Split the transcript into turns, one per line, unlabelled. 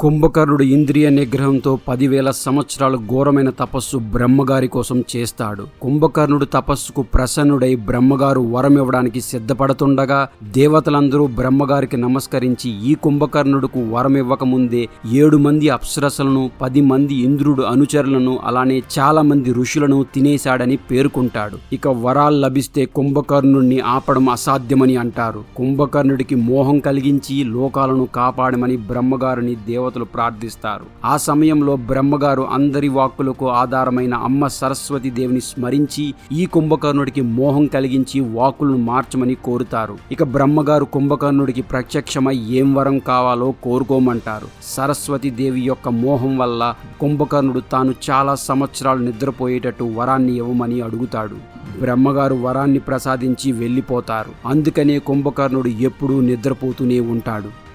కుంభకర్ణుడు ఇంద్రియ నిగ్రహంతో పదివేల సంవత్సరాలు ఘోరమైన తపస్సు బ్రహ్మగారి కోసం చేస్తాడు. కుంభకర్ణుడు తపస్సుకు ప్రసన్నుడై బ్రహ్మగారు వరం ఇవ్వడానికి సిద్ధపడుతుండగా దేవతలందరూ బ్రహ్మగారికి నమస్కరించి ఈ కుంభకర్ణుడుకు వరం ఇవ్వకముందే ఏడు మంది అప్సరసలను పది మంది ఇంద్రుడు అనుచరులను అలానే చాలా మంది ఋషులను తినేశాడని పేర్కొంటాడు. ఇక వరాలు లభిస్తే కుంభకర్ణుడిని ఆపడం అసాధ్యమని అంటారు. కుంభకర్ణుడికి మోహం కలిగించి లోకాలను కాపాడమని బ్రహ్మగారిని దేవతలు ప్రార్థిస్తారు. ఆ సమయంలో బ్రహ్మగారు అందరి వాక్కులకు ఆధారమైన అమ్మ సరస్వతి దేవిని స్మరించి ఈ కుంభకర్ణుడికి మోహం కలిగించి వాక్కులను మార్చమని కోరుతారు. ఇక బ్రహ్మగారు కుంభకర్ణుడికి ప్రత్యక్షమై ఏం వరం కావాలో కోరుకోమంటారు. సరస్వతి దేవి యొక్క మోహం వల్ల కుంభకర్ణుడు తాను చాలా సంవత్సరాలు నిద్రపోయేటట్టు వరాన్ని ఇవ్వమని అడుగుతాడు. బ్రహ్మగారు వరాన్ని ప్రసాదించి వెళ్ళిపోతారు. అందుకనే కుంభకర్ణుడు ఎప్పుడూ నిద్రపోతూనే ఉంటాడు.